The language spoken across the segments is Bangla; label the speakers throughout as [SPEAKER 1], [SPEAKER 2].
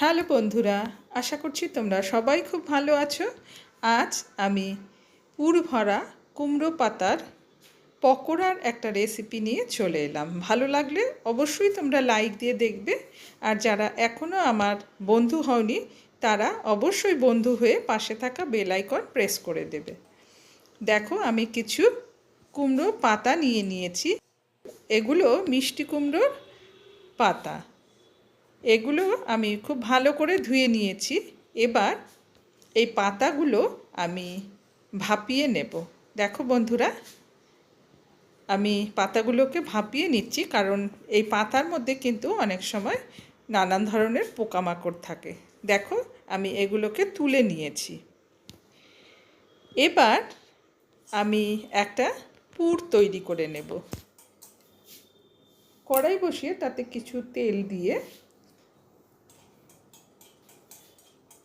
[SPEAKER 1] হ্যালো বন্ধুরা, আশা করছি তোমরা সবাই খুব ভালো আছো। আজ আমি পুর ভরা কুমড়ো পাতার পকোড়ার একটা রেসিপি নিয়ে চলে এলাম। ভালো লাগলে অবশ্যই তোমরা লাইক দিয়ে দেখবে। আর যারা এখনও আমার বন্ধু হওনি, তারা অবশ্যই বন্ধু হয়ে পাশে থাকা বেল আইকন প্রেস করে দেবে। দেখো, আমি কিছু কুমড়ো পাতা নিয়ে নিয়েছি। এগুলো মিষ্টি কুমড়োর পাতা। এগুলো আমি খুব ভালো করে ধুয়ে নিয়েছি। এবার এই পাতাগুলো আমি ভাপিয়ে নেব। দেখো বন্ধুরা, আমি পাতাগুলোকে ভাপিয়ে নিচ্ছি কারণ এই পাতার মধ্যে কিন্তু অনেক সময় নানান ধরনের পোকামাকড় থাকে। দেখো, আমি এগুলোকে তুলে নিয়েছি। এবার আমি একটা পুর তৈরি করে নেব। কড়াই বসিয়ে তাতে কিছু তেল দিয়ে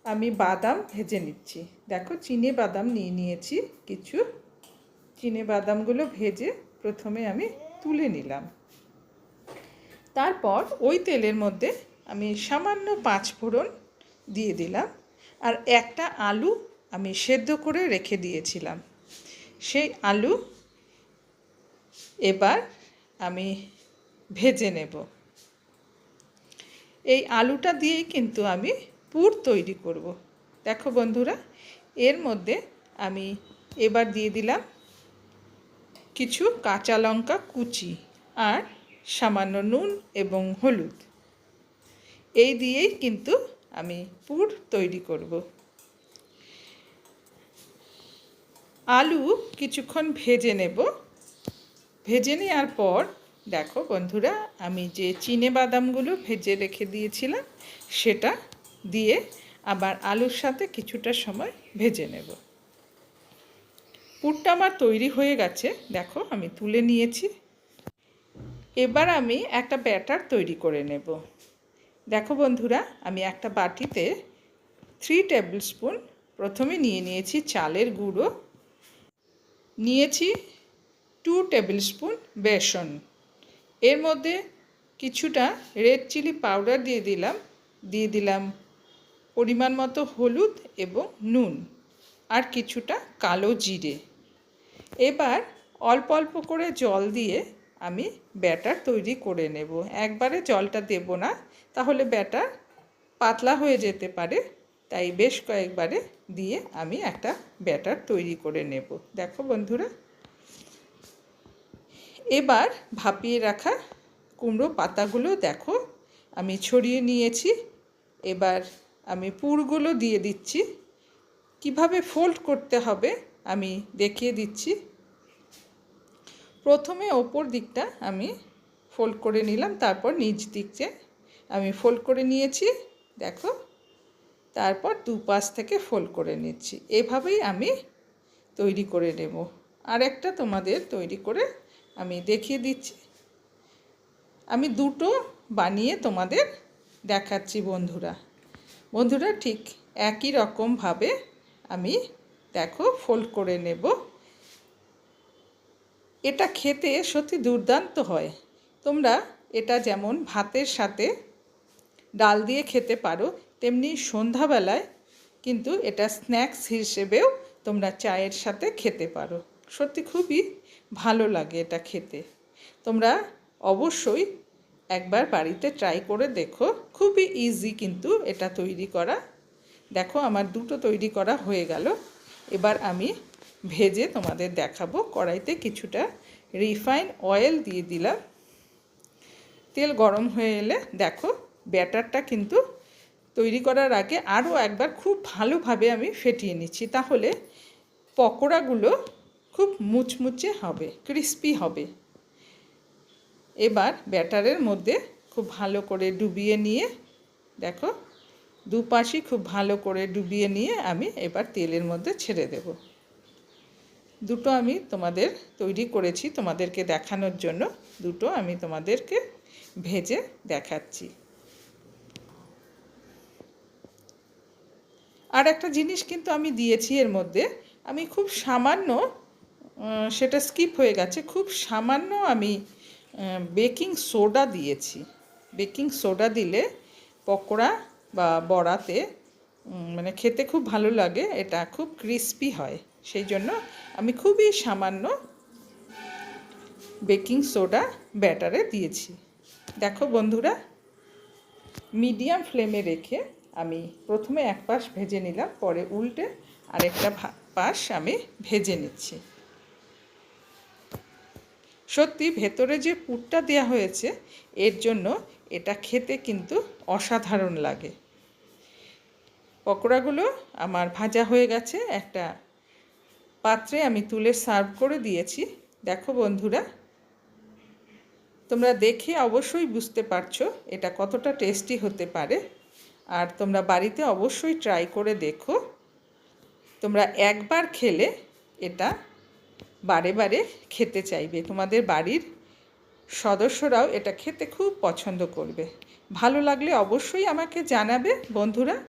[SPEAKER 1] আমি বাদাম ভেজে নিচ্ছি। দেখো, চিনে বাদাম নিয়ে নিয়েছি কিছু। চিনে বাদামগুলো ভেজে প্রথমে আমি তুলে নিলাম। তারপর ওই তেলের মধ্যে আমি সামান্য পাঁচ ফোড়ন দিয়ে দিলাম আর একটা আলু আমি সেদ্ধ করে রেখে দিয়েছিলাম। সেই আলু এবার আমি ভেজে নেব। এই আলুটা দিয়েই কিন্তু আমি পুর তৈরি করব। দেখো বন্ধুরা, এর মধ্যে আমি এবার দিয়ে দিলাম কিছু কাঁচা লঙ্কা কুচি আর সামান্য নুন এবং হলুদ। এই দিয়েই কিন্তু আমি পুর তৈরি করব। আলু কিছুক্ষণ ভেজে নেব। ভেজে নেওয়ার পর দেখো বন্ধুরা, আমি যে চিনে বাদামগুলো ভেজে রেখে দিয়েছিলাম, সেটা দিয়ে আবার আলুর সাথে কিছুটা সময় ভেজে নেব। পুরটা আমার তৈরি হয়ে গেছে। দেখো, আমি তুলে নিয়েছি। এবার আমি একটা ব্যাটার তৈরি করে নেব। দেখো বন্ধুরা, আমি একটা বাটিতে থ্রি টেবিল স্পুন প্রথমে নিয়ে নিয়েছি চালের গুঁড়ো। নিয়েছি টু টেবিল স্পুন বেসন। এর মধ্যে কিছুটা রেড চিলি পাউডার দিয়ে দিলাম। দিয়ে দিলাম পরিমাণ মতো হলুদ এবং নুন আর কিছুটা কালো জিরে। এবার অল্প অল্প করে জল দিয়ে আমি ব্যাটার তৈরি করে নেব। একবারে জলটা দেব না, তাহলে ব্যাটার পাতলা হয়ে যেতে পারে। তাই বেশ কয়েকবারে দিয়ে আমি একটা ব্যাটার তৈরি করে নেব। দেখো বন্ধুরা। এবার ভাপিয়ে রাখা কুমড়ো পাতাগুলো দেখো, আমি ছড়িয়ে নিয়েছি। এবার আমি পুরগুলো দিয়ে দিচ্ছি। কীভাবে ফোল্ড করতে হবে আমি দেখিয়ে দিচ্ছি। প্রথমে ওপর দিকটা আমি ফোল্ড করে নিলাম, তারপর নিচ দিককে আমি ফোল্ড করে নিয়েছি, দেখো। তারপর দুপাশ থেকে ফোল্ড করে নিচ্ছি। এভাবেই আমি তৈরি করে নেব। আর একটা তোমাদের তৈরি করে আমি দেখিয়ে দিচ্ছি। আমি দুটো বানিয়ে তোমাদের দেখাচ্ছি বন্ধুরা। বন্ধুরা ঠিক একই রকমভাবে আমি দেখো ফোল্ড করে নেব। এটা খেতে সত্যি দুর্দান্ত হয়। তোমরা এটা যেমন ভাতের সাথে ডাল দিয়ে খেতে পারো, তেমনি সন্ধ্যাবেলায় কিন্তু এটা স্ন্যাক্স হিসেবেও তোমরা চায়ের সাথে খেতে পারো। সত্যি খুবই ভালো লাগে এটা খেতে। তোমরা অবশ্যই একবার বাড়িতে ট্রাই করে দেখো। খুবই ইজি কিন্তু এটা তৈরি করা। দেখো আমার দুটো তৈরি করা হয়ে গেল। এবার আমি ভেজে তোমাদের দেখাবো। কড়াইতে কিছুটা রিফাইন অয়েল দিয়ে দিলাম। তেল গরম হয়ে এলে দেখো, ব্যাটারটা কিন্তু তৈরি করার আগে আরও একবার খুব ভালোভাবে আমি ফেটিয়ে নিচ্ছি। তাহলে পকোড়াগুলো খুব মুচমুচে হবে ক্রিস্পি হবে। এবার ব্যাটারের মধ্যে খুব ভালো করে ডুবিয়ে নিয়ে, দেখো, দুপাশই খুব ভালো করে ডুবিয়ে নিয়ে আমি এবার তেলের মধ্যে ছেড়ে দেব। দুটো আমি তোমাদের তৈরি করেছি তোমাদেরকে দেখানোর জন্য। দুটো আমি তোমাদেরকে ভেজে দেখাচ্ছি। আর একটা জিনিস কিন্তু আমি দিয়েছি এর মধ্যে, আমি খুব সামান্য সেটা স্কিপ হয়ে গেছে, খুব সামান্য আমি বেকিং সোডা দিয়েছি। বেকিং সোডা দিলে পকোড়া বা বড়াতে মানে খেতে খুব ভালো লাগে, এটা খুব ক্রিস্পি হয়। সেই জন্য আমি খুবই সামান্য বেকিং সোডা ব্যাটারে দিয়েছি। দেখো বন্ধুরা, মিডিয়াম ফ্লেমে রেখে আমি প্রথমে এক পাশ ভেজে নিলাম, পরে উল্টে আরেকটা পাশ আমি ভেজে নিচ্ছি। সত্যি ভেতরে যে পুরটা দেওয়া হয়েছে, এর জন্য এটা খেতে কিন্তু অসাধারণ লাগে। পকোড়াগুলো আমার ভাজা হয়ে গেছে, একটা পাত্রে আমি তুলে সার্ভ করে দিয়েছি। দেখো বন্ধুরা, তোমরা দেখে অবশ্যই বুঝতে পারছ এটা কতটা টেস্টি হতে পারে। আর তোমরা বাড়িতে অবশ্যই ট্রাই করে দেখো। তোমরা একবার খেলে এটা বারে বারে খেতে চাইবে। তোমাদের বাড়ির সদস্যরাও এটা খেতে খুব পছন্দ করবে। ভালো লাগলে অবশ্যই আমাকে জানাবে। বন্ধুরা